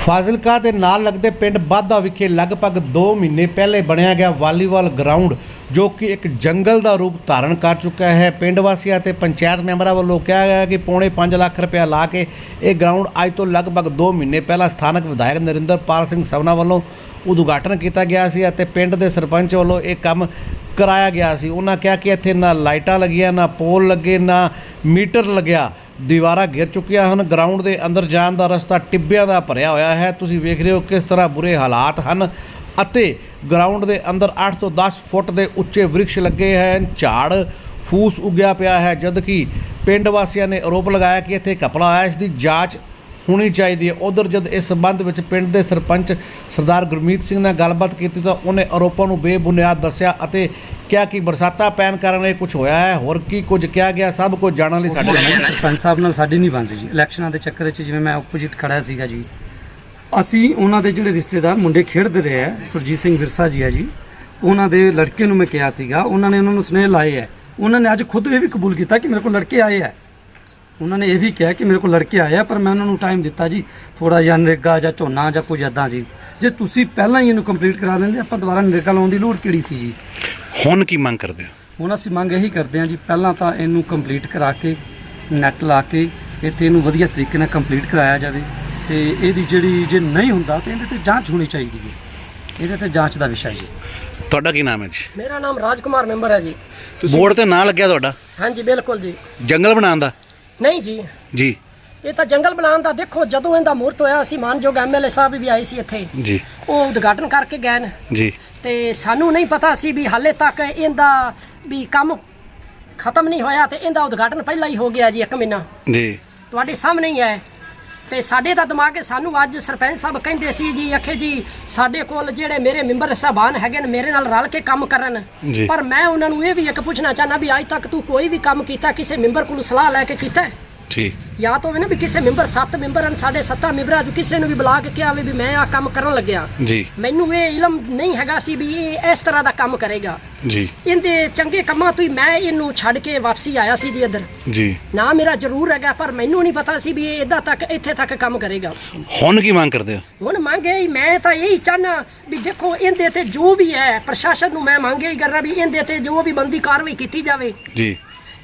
ਫਾਜ਼ਿਲਕਾ ਦੇ ਨਾਲ ਲੱਗਦੇ ਪਿੰਡ ਬਾਦਾ ਵਿਖੇ ਲਗਭਗ 2 ਮਹੀਨੇ ਪਹਿਲੇ ਬਣਿਆ ਗਿਆ ਵਾਲੀਬਾਲ ਗਰਾਊਂਡ, ਜੋ ਕਿ ਇੱਕ ਜੰਗਲ ਦਾ ਰੂਪ ਧਾਰਨ ਕਰ ਚੁੱਕਾ ਹੈ। ਪਿੰਡ ਵਾਸੀਆਂ ਤੇ ਪੰਚਾਇਤ ਮੈਂਬਰਾਂ ਵੱਲੋਂ ਕਿਹਾ ਗਿਆ ਕਿ ਪੌਣੇ 5 ਲੱਖ ਰੁਪਇਆ ਲਾ ਕੇ ਇਹ ਗਰਾਊਂਡ ਅੱਜ ਤੋਂ ਲਗਭਗ 2 ਮਹੀਨੇ ਪਹਿਲਾਂ ਸਥਾਨਕ ਵਿਧਾਇਕ ਨਰਿੰਦਰਪਾਲ ਸਿੰਘ ਸਵਨਾ ਵੱਲੋਂ ਉਦਘਾਟਨ ਕੀਤਾ ਗਿਆ ਸੀ ਅਤੇ ਪਿੰਡ ਦੇ ਸਰਪੰਚ ਵੱਲੋਂ ਇਹ ਕੰਮ ਕਰਾਇਆ ਗਿਆ ਸੀ। ਉਹਨਾਂ ਕਿਹਾ ਕਿ ਇੱਥੇ ਨਾ ਲਾਈਟਾਂ ਲੱਗੀਆਂ, ਨਾ ਪੋਲ ਲੱਗੇ, ਨਾ ਮੀਟਰ ਲੱਗਿਆ। ਦੀਵਾਰਾਂ ਘਿਰ ਚੁੱਕੀਆਂ ਹਨ ਗਰਾਊਂਡ ਦੇ ਅੰਦਰ ਜਾਣ ਦਾ ਰਸਤਾ ਟਿੱਬਿਆਂ ਦਾ ਭਰਿਆ ਹੋਇਆ ਹੈ। ਤੁਸੀਂ ਵੇਖ ਰਹੇ ਹੋ ਕਿਸ ਤਰ੍ਹਾਂ ਬੁਰੇ ਹਾਲਾਤ ਹਨ ਅਤੇ ਗਰਾਊਂਡ ਦੇ ਅੰਦਰ 8 ਤੋਂ 10 ਫੁੱਟ ਦੇ ਉੱਚੇ ਵ੍ਰਿਕਸ਼ ਲੱਗੇ ਹਨ ਝਾੜ ਫੂਸ ਉੱਗਿਆ ਪਿਆ ਹੈ ਜਦ ਕਿ ਪਿੰਡ ਵਾਸੀਆਂ ਨੇ ਆਰੋਪ ਲਗਾਇਆ ਕਿ ਇੱਥੇ ਘਪਲਾ ਹੋਇਆ ਇਸ ਦੀ ਜਾਂਚ ਹੋਣੀ ਚਾਹੀਦੀ ਹੈ। ਉਧਰ ਜਦ ਇਸ ਸੰਬੰਧ ਵਿੱਚ ਪਿੰਡ ਦੇ ਸਰਪੰਚ ਸਰਦਾਰ ਗੁਰਮੀਤ ਸਿੰਘ ਨਾਲ ਗੱਲਬਾਤ ਕੀਤੀ ਤਾਂ ਉਹਨੇ ਆਰੋਪਾਂ ਨੂੰ ਬੇਬੁਨਿਆਦ ਦੱਸਿਆ ਅਤੇ ਕਿਹਾ ਕਿ ਬਰਸਾਤਾਂ ਪੈਣ ਕਾਰਨ ਇਹ ਕੁਝ ਹੋਇਆ ਹੈ। ਹੋਰ ਕੀ ਕੁਝ ਕਿਹਾ ਗਿਆ? ਸਭ ਕੁਝ ਜਾਣਨ ਲਈ ਸਾਡੇ ਸਰਪੰਚ ਸਾਹਿਬ ਨਾਲ ਸਾਡੀ ਨਹੀਂ ਬਣਦੀ ਜੀ। ਇਲੈਕਸ਼ਨਾਂ ਦੇ ਚੱਕਰ ਵਿੱਚ ਜਿਵੇਂ ਮੈਂ ਆਪੋਜੀਟ ਖੜਾ ਸੀਗਾ ਜੀ। ਅਸੀਂ ਉਹਨਾਂ ਦੇ ਜਿਹੜੇ ਰਿਸ਼ਤੇਦਾਰ ਮੁੰਡੇ ਖੇਡਦੇ ਰਹੇ ਆ ਸੁਰਜੀਤ ਸਿੰਘ ਵਿਰਸਾ ਜੀ ਆ ਜੀ। ਉਹਨਾਂ ਦੇ ਲੜਕੇ ਨੂੰ ਮੈਂ ਕਿਹਾ ਸੀਗਾ। ਉਹਨਾਂ ਨੇ ਉਹਨਾਂ ਨੂੰ ਸੁਨੇਹ ਲਾਏ ਹੈ ਉਹਨਾਂ ਨੇ ਅੱਜ ਖੁਦ ਇਹ ਵੀ ਕਬੂਲ ਕੀਤਾ ਕਿ ਮੇਰੇ ਕੋਲ ਲੜਕੇ ਆਏ ਹੈ ਉਹਨਾਂ ਨੇ ਇਹ ਵੀ ਕਿਹਾ ਕਿ ਮੇਰੇ ਕੋਲ ਲੜਕੇ ਆਏ ਆ ਪਰ ਮੈਂ ਉਹਨਾਂ ਨੂੰ ਟਾਈਮ ਦਿੱਤਾ ਜੀ। ਥੋੜਾ ਜਿਹਾ ਨਰੇਗਾ ਜਾਂ ਝੋਨਾ ਜਾਂ ਕੁਝ ਇਦਾਂ ਜੀ। ਜੇ ਤੁਸੀਂ ਪਹਿਲਾਂ ਹੀ ਇਹਨੂੰ ਕੰਪਲੀਟ ਕਰਾ ਲੈਂਦੇ ਆਪਾਂ ਦੁਬਾਰਾ ਨਰੇਗਾ ਲਾਉਣ ਦੀ ਲੋੜ ਕਿਹੜੀ ਸੀ ਜੀ? ਹੁਣ ਕੀ ਮੰਗ ਕਰਦੇ ਹੋ? ਹੁਣ ਅਸੀਂ ਮੰਗ ਇਹੀ ਕਰਦੇ ਹਾਂ ਜੀ ਪਹਿਲਾਂ ਤਾਂ ਇਹਨੂੰ ਕੰਪਲੀਟ ਕਰਾ ਕੇ ਨੈਟ ਲਾ ਕੇ ਇੱਥੇ ਇਹਨੂੰ ਵਧੀਆ ਤਰੀਕੇ ਨਾਲ ਕੰਪਲੀਟ ਕਰਾਇਆ ਜਾਵੇ। ਤੇ ਇਹਦੀ ਜਿਹੜੀ ਜੇ ਨਹੀਂ ਹੁੰਦਾ ਤੇ ਇਹਦੇ ਤੇ ਜਾਂਚ ਹੋਣੀ ਚਾਹੀਦੀ ਹੈ। ਇਹਦੇ ਤੇ ਜਾਂਚ ਦਾ ਵਿਸ਼ਾ ਜੀ। ਤੁਹਾਡਾ ਕੀ ਨਾਮ ਹੈ ਜੀ? ਮੇਰਾ ਨਾਮ ਰਾਜਕੁਮਾਰ ਮੈਂਬਰ ਹੈ ਜੀ। ਬੋਰਡ ਤੇ ਨਾਂ ਲੱਗਿਆ ਤੁਹਾਡਾ? ਹਾਂਜੀ ਬਿਲਕੁਲ ਜੀ। ਜੰਗਲ ਬਣਾਉਣ ਦਾ? ਨਹੀਂ ਜੀ। ਜੀ। ਇਹ ਤਾਂ ਜੰਗਲ ਬਣਾਉਣ ਦਾ ਦੇਖੋ ਜਦੋਂ ਇਹਦਾ ਮੂਰਤ ਹੋਇਆ ਅਸੀਂ ਮਾਨਯੋਗ ਐਮਐਲਏ ਸਾਹਿਬ ਵੀ ਆਏ ਸੀ ਇੱਥੇ। ਜੀ। ਉਹ ਉਦਘਾਟਨ ਕਰਕੇ ਗਏ ਨੇ। ਜੀ। ਤੇ ਸਾਨੂੰ ਨਹੀਂ ਪਤਾ ਸੀ ਵੀ ਹਾਲੇ ਤੱਕ ਇਹਦਾ ਵੀ ਕੰਮ ਖਤਮ ਨਹੀਂ ਹੋਇਆ ਤੇ ਇਹਦਾ ਉਦਘਾਟਨ ਪਹਿਲਾਂ ਹੀ ਹੋ ਗਿਆ ਜੀ ਇੱਕ ਮਹੀਨਾ। ਜੀ। ਤੁਹਾਡੇ ਸਾਹਮਣੇ ਹੀ ਹੈ। ਤੇ ਸਾਡੇ ਦਾ ਦਿਮਾਗ ਸਾਨੂੰ ਅੱਜ ਸਰਪੰਚ ਸਾਹਿਬ ਕਹਿੰਦੇ ਸੀ ਜੀ ਅਖੇ ਜੀ ਸਾਡੇ ਕੋਲ ਜਿਹੜੇ ਮੇਰੇ ਮੈਂਬਰ ਸਾਹਿਬਾਨ ਹੈਗੇ ਨੇ ਮੇਰੇ ਨਾਲ ਰਲ ਕੇ ਕੰਮ ਕਰਨ। ਪਰ ਮੈਂ ਉਹਨਾਂ ਨੂੰ ਇਹ ਵੀ ਇੱਕ ਪੁੱਛਣਾ ਚਾਹਨਾ ਵੀ ਅੱਜ ਤੱਕ ਤੂੰ ਕੋਈ ਵੀ ਕੰਮ ਕੀਤਾ ਕਿਸੇ ਮੈਂਬਰ ਕੋਲ ਸਲਾਹ ਲੈ ਕੇ ਕੀਤਾ ਹੈ? ਠੀਕ। ਜਾਂ ਤਾਂ ਹੋਵੇ ਨਾ ਵੀ ਕਿਸੇ ਮੈਂਬਰ ਸੱਤ ਮੈਂਬਰ ਹਨ ਸਾਡੇ ਸੱਤਾਂ ਮੈਂਬਰਾਂ ਚੋਂ ਕਿਸੇ ਨੂੰ ਵੀ ਬੁਲਾ ਕੇ ਕਿਹਾ ਵੀ ਵੀ ਮੈਂ ਆ ਕੰਮ ਕਰਨ ਲੱਗਿਆ। ਜੀ। ਮੈਨੂੰ ਇਹ ਇਲਮ ਨਹੀਂ ਹੈਗਾ ਸੀ ਵੀ ਇਹ ਇਸ ਤਰ੍ਹਾਂ ਦਾ ਕੰਮ ਕਰੇਗਾ। ਜੀ। ਇਹਦੇ ਚੰਗੇ ਕੰਮਾਂ ਤੋਂ ਹੀ ਮੈਂ ਇਹਨੂੰ ਛੱਡ ਕੇ ਵਾਪਸੀ ਆਇਆ ਸੀ ਜੀ ਇੱਧਰ। ਜੀ। ਨਾ ਮੇਰਾ ਜ਼ਰੂਰ ਹੈਗਾ ਪਰ ਮੈਨੂੰ ਨਹੀਂ ਪਤਾ ਸੀ ਵੀ ਇਹ ਇੱਦਾਂ ਤੱਕ ਇੱਥੇ ਤੱਕ ਕੰਮ ਕਰੇਗਾ। ਹੁਣ ਕੀ ਮੰਗ ਕਰਦੇ ਹੋ? ਹੁਣ ਮੰਗੇ ਹੀ ਮੈਂ ਤਾਂ ਇਹੀ ਚਾਹਨਾ ਵੀ ਦੇਖੋ ਇਹਦੇ ਤੇ ਜੋ ਵੀ ਹੈ ਪ੍ਰਸ਼ਾਸਨ ਨੂੰ ਮੈਂ ਮੰਗੇ ਹੀ ਕਰਨਾ ਵੀ ਇਹਦੇ ਤੇ ਜੋ ਵੀ ਬੰਦੀ ਕਾਰਵਾਈ ਕੀਤੀ ਜਾਵੇ। ਜੀ।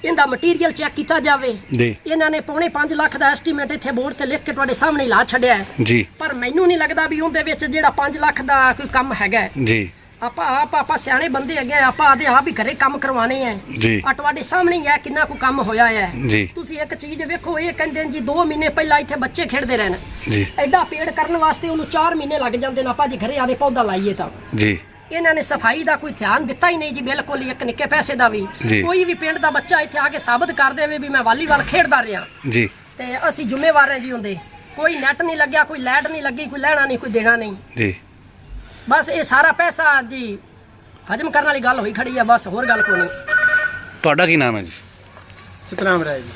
ਇਹਦਾ ਮਟੀਰੀਅਲ ਚੈੱਕ ਕੀਤਾ ਜਾਵੇ। ਜੀ। ਇਹਨਾਂ ਨੇ ਪੌਣੇ 5 ਲੱਖ ਦਾ ਐਸਟੀਮੇਟ ਇੱਥੇ ਬੋਰਡ ਤੇ ਲਿਖ ਕੇ ਤੁਹਾਡੇ ਸਾਹਮਣੇ ਲਾ ਛੱਡਿਆ ਹੈ। ਜੀ। ਪਰ ਮੈਨੂੰ ਨਹੀਂ ਲੱਗਦਾ ਵੀ ਉਹਦੇ ਵਿੱਚ ਜਿਹੜਾ 5 ਲੱਖ ਦਾ ਕੋਈ ਕੰਮ ਹੈਗਾ ਹੈ। ਜੀ। ਆਪਾਂ ਆਪ ਆਪਾਂ ਸਿਆਣੇ ਬੰਦੇ ਆ, ਆਪਾਂ ਆਦੇ ਆਪ ਹੀ ਘਰੇ ਕੰਮ ਕਰਵਾਣੇ ਹੈ ਜੀ। ਆ ਤੁਹਾਡੇ ਸਾਹਮਣੇ ਹੀ ਹੈ ਕਿੰਨਾ ਕੁ ਕੰਮ ਹੋਇਆ ਹੈ ਜੀ। ਤੁਸੀਂ ਇੱਕ ਚੀਜ਼ ਵੇਖੋ ਇਹ ਕਹਿੰਦੇ ਨੇ ਜੀ 2 ਮਹੀਨੇ ਪਹਿਲਾਂ ਇੱਥੇ ਬੱਚੇ ਖੇਡਦੇ ਰਹਿਣ। ਜੀ। ਐਡਾ ਪੇੜ ਕਰਨ ਵਾਸਤੇ ਉਹਨੂੰ 4 ਮਹੀਨੇ ਲੱਗ ਜਾਂਦੇ ਨੇ ਆਪਾਂ ਜੇ ਘਰੇ ਆਦੇ ਪੌਦਾ ਲਾਈਏ ਤਾਂ। ਜੀ। ਇਹਨਾਂ ਨੇ ਸਫ਼ਾਈ ਦਾ ਕੋਈ ਧਿਆਨ ਦਿੱਤਾ ਹੀ ਨਹੀਂ ਜੀ ਬਿਲਕੁਲ ਹੀ ਇੱਕ ਨਿੱਕੇ ਪੈਸੇ ਦਾ ਵੀ। ਜੀ। ਕੋਈ ਵੀ ਪਿੰਡ ਦਾ ਬੱਚਾ ਇੱਥੇ ਆ ਕੇ ਸਾਬਤ ਕਰ ਦੇਵੇ ਵੀ ਮੈਂ ਵਾਲੀਬਾਲ ਖੇਡਦਾ ਰਿਹਾ। ਜੀ। ਤੇ ਅਸੀਂ ਜ਼ਿੰਮੇਵਾਰ ਹਾਂ ਜੀ ਹੁੰਦੇ ਕੋਈ ਨੈਟ ਨਹੀਂ ਲੱਗਿਆ ਕੋਈ ਲਾਈਟ ਨਹੀਂ ਲੱਗੀ ਕੋਈ ਲੈਣਾ ਨਹੀਂ ਕੋਈ ਦੇਣਾ ਨਹੀਂ। ਜੀ। ਬਸ ਇਹ ਸਾਰਾ ਪੈਸਾ ਜੀ ਹਜਮ ਕਰਨ ਵਾਲੀ ਗੱਲ ਹੋਈ ਖੜੀ ਆ ਬਸ ਹੋਰ ਗੱਲ ਕੋਈ ਨਹੀਂ। ਤੁਹਾਡਾ ਕੀ ਨਾਮ ਹੈ ਜੀ? ਸਤਨਾਮ ਰਾਏ ਜੀ।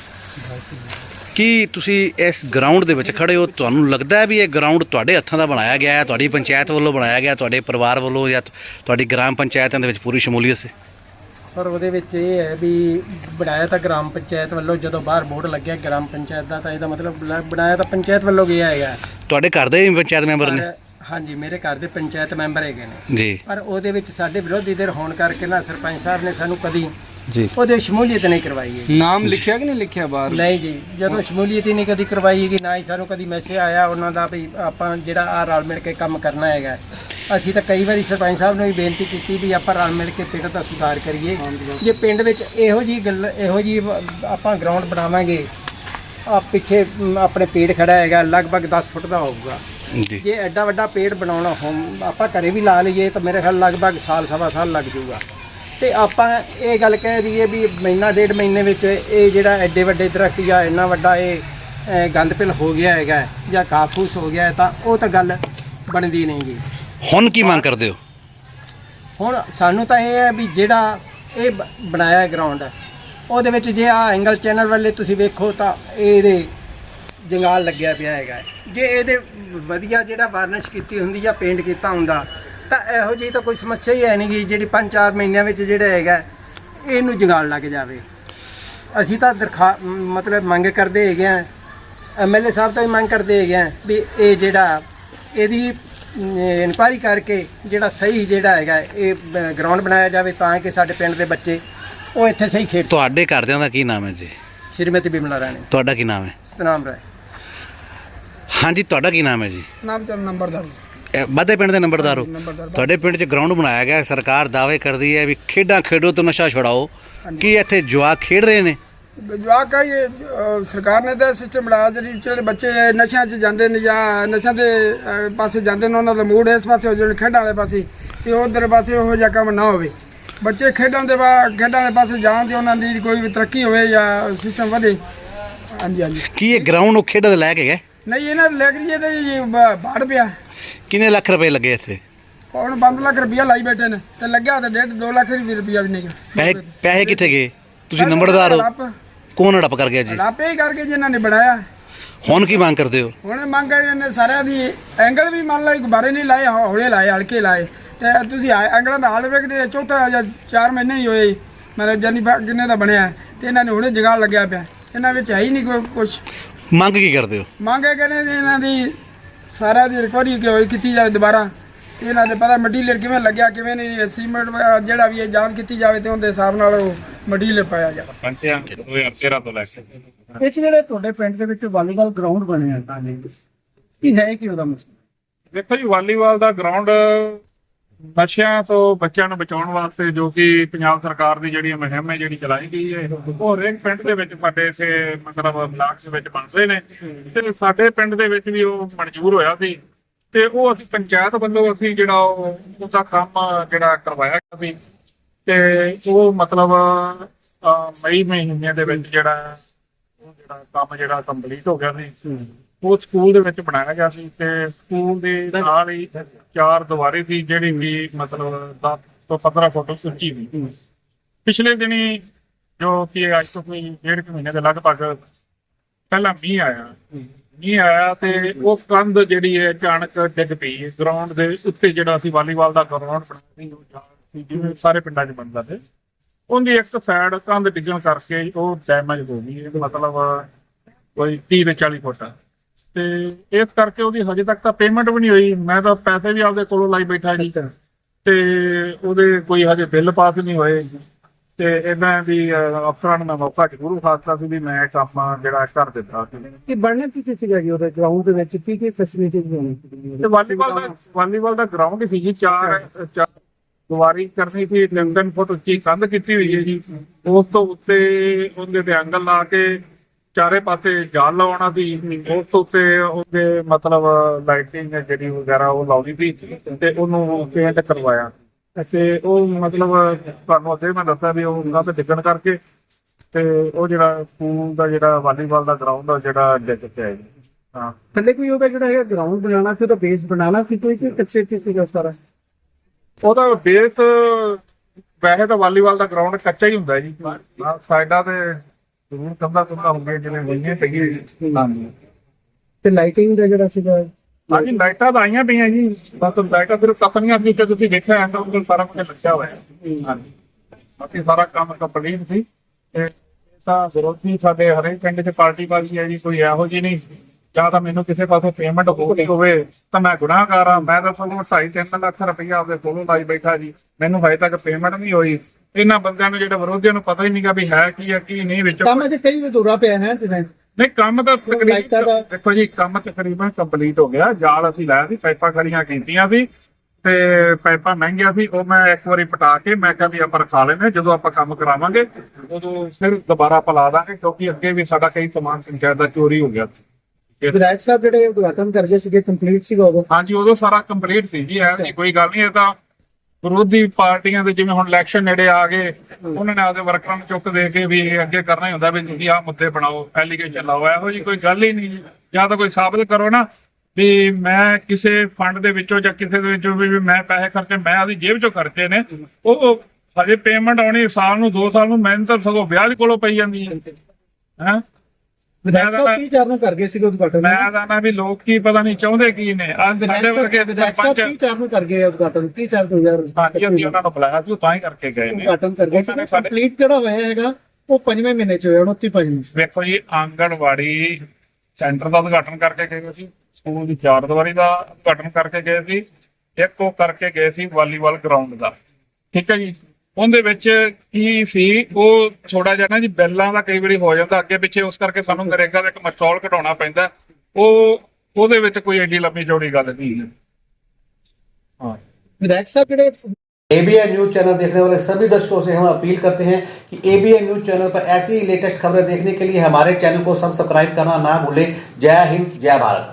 ਕੀ ਤੁਸੀਂ ਇਸ ਗਰਾਊਂਡ ਦੇ ਵਿੱਚ ਖੜੇ ਹੋ? ਤੁਹਾਨੂੰ ਲੱਗਦਾ ਹੈ ਵੀ ਇਹ ਗਰਾਊਂਡ ਤੁਹਾਡੇ ਹੱਥਾਂ ਦਾ ਬਣਾਇਆ ਗਿਆ ਹੈ ਤੁਹਾਡੀ ਪੰਚਾਇਤ ਵੱਲੋਂ ਬਣਾਇਆ ਗਿਆ ਤੁਹਾਡੇ ਪਰਿਵਾਰ ਵੱਲੋਂ ਜਾਂ ਤੁਹਾਡੀ ਗ੍ਰਾਮ ਪੰਚਾਇਤਾਂ ਦੇ ਵਿੱਚ ਪੂਰੀ ਸ਼ਮੂਲੀਅਤ ਸੀ? ਸਰ ਉਹਦੇ ਵਿੱਚ ਇਹ ਹੈ ਵੀ ਬਣਾਇਆ ਤਾਂ ਗ੍ਰਾਮ ਪੰਚਾਇਤ ਵੱਲੋਂ ਜਦੋਂ ਬਾਹਰ ਬੋਰਡ ਲੱਗਿਆ ਗ੍ਰਾਮ ਪੰਚਾਇਤ ਦਾ ਤਾਂ ਇਹਦਾ ਮਤਲਬ ਬਣਾ- ਬਣਾਇਆ ਤਾਂ ਪੰਚਾਇਤ ਵੱਲੋਂ ਗਿਆ ਹੈਗਾ। ਤੁਹਾਡੇ ਘਰ ਦੇ ਵੀ ਪੰਚਾਇਤ ਮੈਂਬਰ ਨੇ? ਪਰ ਹਾਂਜੀ ਮੇਰੇ ਘਰ ਦੇ ਪੰਚਾਇਤ ਮੈਂਬਰ ਹੈਗੇ ਨੇ। ਜੀ। ਪਰ ਉਹਦੇ ਵਿੱਚ ਸਾਡੇ ਵਿਰੋਧੀ ਧਿਰ ਹੋਣ ਕਰਕੇ ਨਾ ਸਰਪੰਚ ਸਾਹਿਬ ਨੇ ਸਾਨੂੰ ਕਦੀ ਜੀ। ਉਹਦੇ ਸ਼ਮੂਲੀਅਤ ਨਹੀਂ ਕਰਵਾਈ ਹੈ ਨਾਮ ਲਿਖਿਆ ਕਿ ਨਹੀਂ ਲਿਖਿਆ ਬਾਹਰ? ਨਹੀਂ ਜੀ ਜਦੋਂ ਸ਼ਮੂਲੀਅਤ ਹੀ ਨਹੀਂ ਕਦੀ ਕਰਵਾਈ ਹੈਗੀ ਨਾ ਹੀ ਸਾਨੂੰ ਕਦੀ ਮੈਸੇਜ ਆਇਆ ਉਹਨਾਂ ਦਾ ਵੀ ਆਪਾਂ ਜਿਹੜਾ ਆ ਰਲ ਮਿਲ ਕੇ ਕੰਮ ਕਰਨਾ ਹੈਗਾ। ਅਸੀਂ ਤਾਂ ਕਈ ਵਾਰੀ ਸਰਪੰਚ ਸਾਹਿਬ ਨੂੰ ਵੀ ਬੇਨਤੀ ਕੀਤੀ ਵੀ ਆਪਾਂ ਰਲ ਮਿਲ ਕੇ ਪਿੰਡ ਦਾ ਸੁਧਾਰ ਕਰੀਏ। ਜੇ ਪਿੰਡ ਵਿੱਚ ਇਹੋ ਜੀ ਗੱਲ ਇਹੋ ਜੀ ਆਪਾਂ ਗਰਾਊਂਡ ਬਣਾਵਾਂਗੇ ਆ ਪਿੱਛੇ ਆਪਣੇ ਪੇੜ ਖੜਾ ਹੈਗਾ ਲਗਭਗ 10 ਫੁੱਟ ਦਾ ਹੋਊਗਾ। ਜੀ। ਐਡਾ ਵੱਡਾ ਪੇੜ ਬਣਾਉਣਾ ਹੋਮ ਆਪਾਂ ਘਰੇ ਵੀ ਲਾ ਲਈਏ ਤਾਂ ਮੇਰੇ ਖਿਆਲ ਲਗਭਗ ਸਾਲ ਸਵਾ ਸਾਲ ਲੱਗ ਜਾਊਗਾ। ਤੇ ਆਪਾਂ ਇਹ ਗੱਲ ਕਹਿ ਦਈਏ ਵੀ ਮਹੀਨਾ ਡੇਢ ਮਹੀਨੇ ਵਿੱਚ ਇਹ ਜਿਹੜਾ ਐਡੇ ਵੱਡੇ ਦਰਖਤ ਜਾਂ ਇੰਨਾ ਵੱਡਾ ਇਹ ਅਹ, ਗੰਦ ਪਿਲ ਹੋ ਗਿਆ ਹੈਗਾ ਜਾਂ ਕਾਫੂਸ ਹੋ ਗਿਆ ਤਾਂ ਉਹ ਤਾਂ ਗੱਲ ਬਣਦੀ ਨਹੀਂ ਜੀ ਹੁਣ ਕੀ ਮੰਗ ਕਰਦੇ ਹੋ? ਹੁਣ ਸਾਨੂੰ ਤਾਂ ਇਹ ਹੈ ਵੀ ਜਿਹੜਾ ਇਹ ਬਣਾਇਆ ਗਰਾਊਂਡ ਹੈ ਉਹਦੇ ਵਿੱਚ ਜੇ ਆ ਐਂਗਲ ਚੈਨਲ ਵਾਲੇ ਤੁਸੀਂ ਵੇਖੋ ਤਾਂ ਇਹਦੇ ਜੰਗਾਲ ਲੱਗਿਆ ਪਿਆ ਹੈਗਾ। ਜੇ ਇਹਦੇ ਵਧੀਆ ਜਿਹੜਾ ਵਾਰਨਿਸ਼ ਕੀਤੀ ਹੁੰਦੀ ਜਾਂ ਪੇਂਟ ਕੀਤਾ ਹੁੰਦਾ ਤਾਂ ਇਹੋ ਜਿਹੀ ਤਾਂ ਕੋਈ ਸਮੱਸਿਆ ਹੀ ਹੈ ਨਹੀਂ ਗੀ ਜਿਹੜੀ 5-4 ਮਹੀਨਿਆਂ ਵਿੱਚ ਜਿਹੜਾ ਹੈਗਾ ਇਹਨੂੰ ਜੰਗਾਲ ਲੱਗ ਜਾਵੇ। ਅਸੀਂ ਤਾਂ ਦਰਖਾ ਮਤਲਬ ਮੰਗ ਕਰਦੇ ਹੈਗੇ ਆ ਐਮਐਲਏ ਸਾਹਿਬ ਤੋਂ ਵੀ ਮੰਗ ਕਰਦੇ ਹੈਗੇ ਆ ਵੀ ਇਹ ਜਿਹੜਾ ਇਹਦੀ ਇਨਕੁਆਇਰੀ ਕਰਕੇ ਜਿਹੜਾ ਸਹੀ ਜਿਹੜਾ ਹੈਗਾ ਇਹ ਗਰਾਊਂਡ ਬਣਾਇਆ ਜਾਵੇ ਤਾਂ ਕਿ ਸਾਡੇ ਪਿੰਡ ਦੇ ਬੱਚੇ ਉਹ ਇੱਥੇ ਸਹੀ ਖੇਡ ਤੁਹਾਡੇ ਘਰਦਿਆਂ ਦਾ ਕੀ ਨਾਮ ਹੈ ਜੀ? ਸ਼੍ਰੀਮਤੀ ਬਿਮਲਾ ਰਾਣੀ। ਤੁਹਾਡਾ ਕੀ ਨਾਮ ਹੈ? ਸਤਨਾਮ ਰਾਏ। ਹਾਂਜੀ ਤੁਹਾਡਾ ਕੀ ਨਾਮ ਹੈ ਜੀ? ਨਾਮ ਤੇ ਨੰਬਰਦਾਰ ਇਹ ਬਾਦੇ ਪਿੰਡ ਦੇ ਨੰਬਰਦਾਰ। ਹੋ ਤੁਹਾਡੇ ਪਿੰਡ 'ਚ ਗਰਾਊਂਡ ਬਣਾਇਆ ਗਿਆ ਹੈ, ਸਰਕਾਰ ਦਾਅਵੇ ਕਰਦੀ ਹੈ ਵੀ ਖੇਡਾਂ ਖੇਡੋ ਤੇ ਨਸ਼ਾ ਛੁਡਾਓ। ਕੀ ਇੱਥੇ ਜਵਾਕ ਖੇਡ ਰਹੇ ਨੇ? ਜਵਾਕ ਕਾ ਇਹ ਅਹ, ਸਰਕਾਰ ਨੇ ਤਾਂ ਸਿਸਟਮ ਬਣਾਇਆ ਜਿਹੜੀ ਜਿਹੜੇ ਬੱਚੇ ਨਸ਼ਿਆਂ 'ਚ ਜਾਂਦੇ ਨੇ ਜਾਂ ਨਸ਼ਿਆਂ ਦੇ ਅਹ, ਪਾਸੇ ਜਾਂਦੇ ਨੇ ਉਹਨਾਂ ਦਾ ਮੂਡ ਇਸ ਪਾਸੇ ਹੋ ਜਾਣ ਖੇਡਾਂ ਵਾਲੇ ਪਾਸੇ ਤੇ ਉਧਰ ਪਾਸੇ ਉਹੋ ਜਿਹਾ ਕੰਮ ਨਾ ਹੋਵੇ। ਬੱਚੇ ਖੇਡਾਂ ਦੇ ਬਾ ਖੇਡਾਂ ਦੇ ਪਾਸੇ ਜਾਣ ਤੇ ਉਹਨਾਂ ਦੀ ਕੋਈ ਵੀ ਤਰੱਕੀ ਹੋਵੇ ਜਾਂ ਸਿਸਟਮ ਵਧੇ। ਹਾਂਜੀ ਹਾਂਜੀ। ਕੀ ਇਹ ਗਰਾਊਂਡ ਉਹ ਖੇਡਾਂ ਦੇ ਲੈ ਕੇ ਗਏ? ਨਹੀਂ ਇਹਨਾਂ ਲੈ ਕੇ ਜੇ ਤੇ ਬਾੜ ਪਿਆ। ਕਿੰਨੇ ਲੱਖ ਰੁਪਏ ਲੱਗੇ ਇੱਥੇ? ਹੁਣ 5 ਲੱਖ ਰੁਪਇਆ ਲਾਈ ਬੈਠੇ ਨੇ ਤੇ ਲੱਗਿਆ ਤਾਂ ਡੇਢ 2 ਲੱਖ ਵੀ ਰੁਪਇਆ ਵੀ ਨਹੀਂ ਪੈਸੇ ਪੈਸੇ ਕਿੱਥੇ ਗਏ? ਤੁਸੀਂ ਨੰਬਰਦਾਰ ਹੋ। ਕੌਣ ਹੜਪ ਕਰ ਗਿਆ ਜੀ? ਲਾਪੇ ਹੀ ਕਰਕੇ ਜਿਨ੍ਹਾਂ ਨੇ ਬਣਾਇਆ। ਹੁਣ ਕੀ ਮੰਗ ਕਰਦੇ ਹੋ? ਹੁਣ ਮੰਗ ਹੈ ਨੇ ਸਾਰਿਆਂ ਦੀ ਐਂਗਲ ਵੀ ਮੰਨ ਲਓ ਗੁਬਾਰੇ ਨਹੀਂ ਲਾਏ ਹੌਲੇ ਲਾਏ ਹਲਕੇ ਲਾਏ। ਤੇ ਤੁਸੀਂ ਐਂਗਲਾਂ ਦਾ ਹਾਲ ਵੇਖਦੇ ਚੌਥਾ ਜਾਂ 4 ਮਹੀਨੇ ਹੀ ਹੋਏ ਮੇਰੇ ਜਾਨੀ ਕਿੰਨੇ ਦਾ ਬਣਿਆ। ਤੇ ਇਹਨਾਂ ਨੇ ਹੁਣੇ ਜਗਾੜ ਲੱਗਿਆ ਪਿਆ। ਇਹਨਾਂ ਵਿੱਚ ਹੈ ਹੀ ਨਹੀਂ ਕੋਈ ਕੁਝ ਮੰਗ ਕੀ ਕਰਦੇ ਹੋ? ਮੰਗ ਹੈ ਕਹਿੰਦੇ ਨੇ ਇਹਨਾਂ ਦੀ ਸਾਰਿਆਂ ਦੀ ਰਿਕਵਰੀ ਹੋਈ ਕੀਤੀ ਜਾਵੇ ਦੁਬਾਰਾ। ਤੇ ਇਹਨਾਂ ਦੇ ਪਤਾ ਮਟੀਰੀਅਲ ਕਿਵੇਂ ਲੱਗਿਆ ਕਿਵੇਂ ਨਹੀਂ ਸੀਮੈਂਟ ਵਗੈਰਾ ਜਿਹੜਾ ਵੀ ਇਹ ਜਾਂਚ ਕੀਤੀ ਜਾਵੇ ਤੇ ਉਹਦੇ ਹਿਸਾਬ ਨਾਲ ਉਹ ਮਟੀਰੀਅਲ ਪਾਇਆ ਜਾਵੇ ਪੰਚਿਆ 2013 ਤੋਂ ਲੈ ਕੇ। ਇਹ 'ਚ ਜਿਹੜੇ ਤੁਹਾਡੇ ਪਿੰਡ ਦੇ ਵਿੱਚ ਵਾਲੀਬਾਲ ਗਰਾਊਂਡ ਬਣਿਆ ਕੀ ਹੈ ਕੀ ਉਹਦਾ ਮਸਲਾ? ਦੇਖੋ ਜੀ ਵਾਲੀਬਾਲ ਦਾ ਗਰਾਊਂਡ ਨਸ਼ਿਆਂ ਤੋਂ ਬੱਚਿਆਂ ਨੂੰ ਬਚਾਉਣ ਵਾਸਤੇ ਜੋ ਕਿ ਪੰਜਾਬ ਸਰਕਾਰ ਦੀ ਜਿਹੜੀ ਮੁਹਿੰਮ ਹੈ, ਜਿਹੜੀ ਚਲਾਈ ਗਈ ਹੈ ਉਹ ਹਰੇਕ ਪਿੰਡ ਦੇ ਵਿੱਚ ਸਾਡੇ ਇਥੇ ਮਤਲਬ ਬਲਾਕ ਦੇ ਵਿੱਚ ਬਣ ਰਹੇ ਨੇ ਤੇ ਸਾਡੇ ਪਿੰਡ ਦੇ ਵਿੱਚ ਵੀ ਉਹ ਮਨਜ਼ੂਰ ਹੋਇਆ ਸੀ ਤੇ ਉਹ ਅਸੀਂ ਪੰਚਾਇਤ ਵੱਲੋਂ ਅਸੀਂ ਜਿਹੜਾ ਉਹ ਉਹਦਾ ਕੰਮ ਜਿਹੜਾ ਕਰਵਾਇਆ ਗਿਆ ਸੀ ਤੇ ਉਹ ਮਤਲਬ ਮਈ ਮਹੀਨੇ ਦੇ ਵਿੱਚ ਜਿਹੜਾ ਉਹ ਜਿਹੜਾ ਕੰਮ ਜਿਹੜਾ ਕੰਪਲੀਟ ਹੋ ਗਿਆ ਸੀ। ਉਹ ਸਕੂਲ ਦੇ ਵਿੱਚ ਬਣਾਇਆ ਗਿਆ ਸੀ ਤੇ ਸਕੂਲ ਦੇ ਨਾਲ ਹੀ ਚਾਰ ਦੀਵਾਰੀ ਸੀ ਜਿਹੜੀ ਵੀ ਮਤਲਬ 10 ਤੋਂ 15 ਫੁੱਟ ਉੱਚੀ ਸੀ ਪਿਛਲੇ ਦਿਨੀ ਜੋ ਕਿ ਅੱਜ ਤੋਂ ਕੋਈ ਡੇਢ ਕੁ ਮਹੀਨੇ ਦੇ ਲਗਭਗ ਪਹਿਲਾਂ ਮੀਂਹ ਆਇਆ। ਮੀਂਹ ਆਇਆ ਤੇ ਉਹ ਕੰਧ ਜਿਹੜੀ ਹੈ ਅਚਾਨਕ ਡਿੱਗ ਪਈ। ਗਰਾਊਂਡ ਦੇ ਉੱਤੇ ਜਿਹੜਾ ਅਸੀਂ ਵਾਲੀਬਾਲ ਦਾ ਗਰਾਊਂਡ ਬਣਾਇਆ ਸੀ ਉਹ ਜਿਵੇਂ ਸਾਰੇ ਪਿੰਡਾਂ 'ਚ ਬਣਦਾ ਤੇ ਉਹਦੀ ਇੱਕ ਸਾਈਡ ਕੰਧ ਡਿੱਗਣ ਕਰਕੇ ਉਹ ਡੈਮੇਜ ਹੋ ਗਈ। ਮਤਲਬ ਕੋਈ 30 ਤੋਂ 40 ਫੁੱਟ। ਤੇ ਇਸ ਕਰਕੇ ਉਹਦੀ ਹਜੇ ਤੱਕ ਤਾਂ ਪੇਮੈਂਟ ਵੀ ਨਹੀਂ ਹੋਈ। ਮੈਂ ਤਾਂ ਪੈਸੇ ਵੀ ਆਪਦੇ ਕੋਲੋਂ ਲਾਈ ਬੈਠਾ ਜੀ। ਤੇ ਉਹਦੇ ਕੋਈ ਹਜੇ ਬਿੱਲ ਪਾਸ ਨਹੀਂ ਹੋਏ। ਤੇ ਇਹਨਾਂ ਦੀ ਅਫਸਰਾਂ ਨੂੰ ਮੈਂ ਮੌਕਾ ਜ਼ਰੂਰ ਖਾਸਤਾ ਸੀ ਵੀ ਮੈਂ ਕੰਮ ਜਿਹੜਾ ਕਰ ਦਿੱਤਾ ਸੀ। ਕੀ ਬਣਨਾ ਕੀ ਕੀ ਸੀਗਾ ਜੀ ਉਹਦੇ ਗਰਾਊਂਡ ਦੇ ਵਿੱਚ? ਕੀ ਕੀ ਫੈਸਿਲਿਟੀਜ਼ ਹੋਣੀ ਸੀ ਤੇ ਵਾਲੀਬਾਲ ਦਾ ਵਾਲੀਬਾਲ ਦਾ ਗਰਾਊਂਡ ਸੀ ਜੀ। ਚਾਰ ਚਾਰ ਦੀਵਾਰੀ ਕਰਨੀ ਸੀ। ਤਿੰਨ ਫੁੱਟ ਉੱਚੀ ਕੰਧ ਕੀਤੀ ਹੋਈ ਹੈ ਜੀ। ਉਸ ਤੋਂ ਉੱਤੇ ਉਹਦੇ ਤੇ ਐਂਗਲ ਲਾ ਕੇ ਚਾਰੇ ਪਾਸੇ ਜਾਲ ਲਵਾਉਣਾ ਸੀ। ਉਸ ਤੋਂ ਉੱਤੇ ਉਹਦੇ ਮਤਲਬ ਲਾਈਟਿੰਗ ਜਿਹੜੀ ਵਗੈਰਾ ਉਹ ਲਾਉਣੀ ਸੀ ਤੇ ਉਹਨੂੰ ਪੇਂਟ ਕਰਵਾਇਆ। ਤੇ ਉਹ ਮਤਲਬ ਤੁਹਾਨੂੰ ਅੱਗੇ ਮੈਂ ਦੱਸਿਆ ਵੀ ਉਹ ਉਹਨਾਂ ਤੇ ਡਿੱਗਣ ਕਰਕੇ ਤੇ ਉਹ ਜਿਹੜਾ ਸਕੂਲ ਦਾ ਜਿਹੜਾ ਵਾਲੀਬਾਲ ਦਾ ਗਰਾਊਂਡ ਆ ਜਿਹੜਾ ਡਿੱਗ ਪਿਆ ਜੀ। ਹਾਂ। ਥੱਲੇ ਕੋਈ ਉਹਦਾ ਜਿਹੜਾ ਹੈ ਗਰਾਊਂਡ ਬਣਾਉਣਾ ਸੀ ਉਹਦਾ ਬੇਸ ਬਣਾਉਣਾ ਸੀ ਕੋਈ ਕਿ ਕੱਚੇ ਕੀ ਸੀਗਾ ਸਾਰਾ? ਉਹਦਾ ਬੇਸ ਵੈਸੇ ਤਾਂ ਵਾਲੀਬਾਲ ਦਾ ਗਰਾਊਂਡ ਕੱਚਾ ਹੀ ਹੁੰਦਾ ਜੀ। ਸਾਈਡਾਂ ਤੇ ਜਿਵੇਂ ਹੋਈਆਂ ਪਈਆਂ ਤੇ ਲਾਈਟਿੰਗ ਦਾ ਜਿਹੜਾ ਸੀਗਾ ਹਾਂਜੀ ਲਾਈਟਾਂ ਤਾਂ ਆਈਆਂ ਪਈਆਂ ਜੀ ਬਸ ਲਾਈਟਾਂ ਸਿਰਫ ਤਪਨੀਆਂ ਸੀ ਤੇ ਤੁਸੀਂ ਦੇਖਿਆ ਐਂਡ ਉਹ ਸਾਰਾ ਕੁਝ ਲੱਗਿਆ ਹੋਇਆ ਹੈ। ਹਾਂਜੀ। ਬਾਕੀ ਸਾਰਾ ਕੰਮ ਕੰਪਲੀਟ ਸੀ। ਤੇ ਸਾ ਵਿਰੋਧੀ ਸਾਡੇ ਹਰੇ ਪਿੰਡ 'ਚ ਪਾਰਟੀ ਬਾਜੀ ਹੈ ਜੀ ਕੋਈ ਇਹੋ ਜਿਹੀ ਨਹੀਂ। ਜਾਂ ਤਾਂ ਮੈਨੂੰ ਕਿਸੇ ਪਾਸੋਂ ਪੇਮੈਂਟ ਹੋ ਗਈ ਹੋਵੇ ਤਾਂ ਮੈਂ ਗੁਨਾਹਗਾਰ ਆ ਮੈਂ ਤਾਂ ਤੁਹਾਨੂੰ 2.5 ਲੱਖ ਰੁਪਈਆ ਆਪਦੇ ਕੋਲੋਂ ਲਾਈ ਬੈਠਾ ਜੀ। ਮੈਨੂੰ ਹਜੇ ਤੱਕ ਪੇਮੈਂਟ ਨਹੀਂ ਹੋਈ। ਇਹਨਾਂ ਬੰਦਿਆਂ ਨੂੰ ਜਿਹੜੇ ਵਿਰੋਧੀਆਂ ਨੂੰ ਪਤਾ ਹੀ ਨਹੀਂਗਾ ਵੀ ਹੈ ਕੀ ਹੈ ਕੀ ਨਹੀਂ ਵਿੱਚ ਕੰਮ ਅਜੇ ਕਈ ਅਧੂਰਾ ਪਿਆ ਹੈ ਜਿਵੇਂ ਨਹੀਂ ਕੰਮ ਤਾਂ ਤਕਰੀਬਨ ਦੇਖੋ ਜੀ ਕੰਮ ਤਕਰੀਬਨ ਕੰਪਲੀਟ ਹੋ ਗਿਆ। ਜਾਲ ਅਸੀਂ ਲਾਇਆ ਸੀ ਪਾਈਪਾਂ ਖੜੀਆਂ ਕੀਤੀਆਂ ਸੀ ਤੇ ਪਾਈਪਾਂ ਮਹਿੰਗੀਆਂ ਸੀ ਉਹ ਮੈਂ ਇੱਕ ਵਾਰੀ ਪਟਾ ਕੇ ਮੈਂ ਕਿਹਾ ਵੀ ਆਪਾਂ ਰਖਾ ਲੈਨੇ ਜਦੋਂ ਆਪਾਂ ਕੰਮ ਕਰਾਵਾਂਗੇ ਉਦੋਂ ਫਿਰ ਦੁਬਾਰਾ ਆਪਾਂ ਲਾ ਦਾਂਗੇ ਕਿਉਂਕਿ ਅੱਗੇ ਵੀ ਸਾਡਾ ਕਈ ਸਮਾਨ ਪੰਚਾਇਤ ਦਾ ਚੋਰੀ ਹੋ ਗਿਆ ਸੀ। ਵਿਧਾਇਕ ਸਾਹਿਬ ਜਿਹੜੇ ਉਦਘਾਟਨ ਕਰ ਗਏ ਸੀਗੇ ਕੰਪਲੀਟ ਸੀਗਾ ਉਦੋਂ? ਹਾਂਜੀ ਉਦੋਂ ਸਾਰਾ ਕੰਪਲੀਟ ਸੀ ਜੀ ਐ ਨਹੀਂ ਕੋਈ ਗੱਲ ਨਹੀਂ ਇਹ ਤਾਂ ਵਿਰੋਧੀ ਪਾਰਟੀਆਂ ਦੇ ਜਿਵੇਂ ਹੁਣ ਇਲੈਕਸ਼ਨ ਨੇੜੇ ਆ ਗਏ, ਉਹਨਾਂ ਨੇ ਆਪਦੇ ਵਰਕਰਾਂ ਨੂੰ ਚੁੱਕ ਦੇ ਕੇ ਵੀ ਅੱਗੇ ਕਰਨਾ ਹੀ ਹੁੰਦਾ ਵੀ ਤੁਸੀਂ ਆਹ ਮੁੱਦੇ ਬਣਾਓ ਐਲੀਗੇਸ਼ਨ ਲਾਓ। ਇਹੋ ਜੀ ਕੋਈ ਗੱਲ ਹੀ ਨਹੀਂ ਜਾਂ। ਤਾਂ ਕੋਈ ਸਾਬਤ ਕਰੋ ਨਾ ਵੀ ਮੈਂ ਕਿਸੇ ਫੰਡ ਦੇ ਵਿੱਚੋਂ ਜਾਂ ਕਿਸੇ ਦੇ ਵਿੱਚੋਂ ਵੀ ਮੈਂ ਪੈਸੇ ਖਰਚੇ, ਮੈਂ ਆਪਦੀ ਜੇਬ ਚੋਂ ਖਰਚੇ ਨੇ। ਉਹ ਉਹ ਹਜੇ ਪੇਮੈਂਟ ਆਉਣੀ ਸਾਲ ਨੂੰ 2 ਸਾਲ ਨੂੰ ਮੈਨੂੰ ਤਾਂ ਸਗੋਂ ਵਿਆਜ ਕੋਲੋਂ ਪਈ ਜਾਂਦੀ ਹੈ। ਹੈ? ਵਿਧਾਇਕ ਸਾਹਿਬ ਕੀ ਕਾਰਨ ਕਰ ਗਏ ਸੀਗੇ ਉਦਘਾਟਨ ਮੈਂ ਨਾ ਵੀ ਲੋਕ ਕੀ ਪਤਾ ਨਹੀਂ ਚਾਹੁੰਦੇ ਕੀ ਨੇ। ਆ ਸਾਡੇ ਵਰਗੇ ਵਿਧਾਇਕ ਸਾਹਿਬ ਕੀ ਕਾਰਨ ਕਰ ਗਏ ਉਦਘਾਟਨ? ਕੀ ਚਾਰ ਦੋ ਹਜ਼ਾਰ ਹਾਂਜੀ ਅਸੀਂ ਉਹਨਾਂ ਨੂੰ ਬੁਲਾਇਆ ਸੀ ਤਾਂ ਹੀ ਕਰਕੇ ਗਏ ਨੇ। ਉਦਘਾਟਨ ਕਰ ਗਏ ਸੀ ਕੰਪਲੀਟ ਜਿਹੜਾ ਹੋਇਆ ਹੈਗਾ ਉਹ ਪੰਜਵੇਂ ਮਹੀਨੇ ਚ ਹੋਇਆ 29 ਪੰਜਵੇਂ ਵੇਖੋ ਜੀ ਆਂਗਣਵਾੜੀ ਸੈਂਟਰ ਦਾ ਉਦਘਾਟਨ ਕਰਕੇ ਗਏ ਸੀ ਸਕੂਲ ਦੀ ਚਾਰ ਦੀਵਾਰੀ ਦਾ ਉਦਘਾਟਨ ਕਰਕੇ ਗਏ ਸੀ ਇੱਕ ਉਹ ਕਰਕੇ ਗਏ ਸੀ ਵਾਲੀਬਾਲ ਗਰਾਊਂਡ ਦਾ। ਠੀਕ ਹੈ ਜੀ? ਉਹਦੇ ਵਿੱਚ ਕੀ ਸੀ ਉਹ ਥੋੜਾ ਜਿਹਾ ਨਾ ਜੀ ਬੈਲਾਂ ਦਾ ਕਈ ਵਾਰੀ ਹੋ ਜਾਂਦਾ ਅੱਗੇ ਪਿੱਛੇ ਉਸ ਕਰਕੇ ਸਾਨੂੰ ਨਰੇਗਾ ਦਾ ਇੱਕ ਮਸਟਾਲ ਕਢਾਉਣਾ ਪੈਂਦਾ ਉਹ ਉਹਦੇ ਵਿੱਚ ਕੋਈ ਐਡੀ ਲੰਮੀ ਚੌੜੀ ਗੱਲ ਨਹੀਂ ਹੈ ਹਾਂ ਵਿਧਾਇਕ ਸਾਹਿਬ ਜਿਹੜੇ एबीएन न्यूज चैनल देखने वाले सभी दर्शकों से हम अपील करते हैं कि एबीएन न्यूज चैनल पर ऐसी ही लेटेस्ट खबरें देखने के लिए हमारे चैनल को सब्सक्राइब करना ना भूलें जय हिंद जय भारत